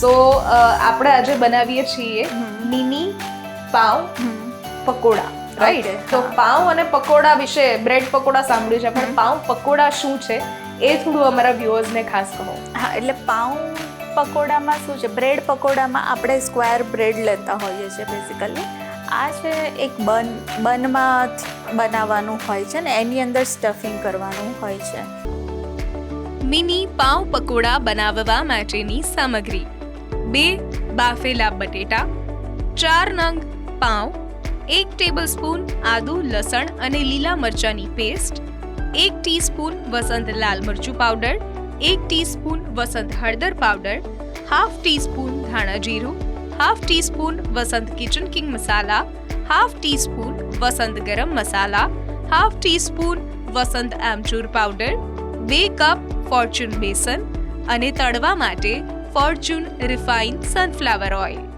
સો આપણે આજે બનાવીએ છીએ મિની પાવ પકોડા રાઈટ તો પાઉં પાવ અને પકોડા વિશે બ્રેડ પકોડા સાંભળ્યું છે પણ પાવ પકોડા શું છે એ થોડું અમારા વ્યુઅર્સને ખાસ કહો. હા એટલે પાઉં પકોડામાં શું છે? બ્રેડ પકોડામાં આપણે સ્ક્વેર બ્રેડ લેતા હોઈએ છીએ બેઝિકલી આ છે એક બન બનમાં બનાવવાનું હોય છે ને એની અંદર સ્ટફિંગ કરવાનું હોય છે. મિની પાવ પકોડા બનાવવા માટેની સામગ્રી. બે બાફેલા બટેટા, ચાર નંગ પાઉં, એક ટેબલસ્પૂન આદુ, લસણ અને લીલા મરચાંની પેસ્ટ, એક ટીસ્પૂન વસંત લાલ મરચું પાવડર, એક ટીસ્પૂન વસંત હળદર પાવડર, હાફ ટીસ્પૂન ધાણા જીરું, half teaspoon Vasant kitchen king masala, half teaspoon Vasant garam masala, half teaspoon Vasant amchur powder, બે કપ ફોર્ચ્યુન બેસન અને તળવા માટે Fortune refined sunflower oil.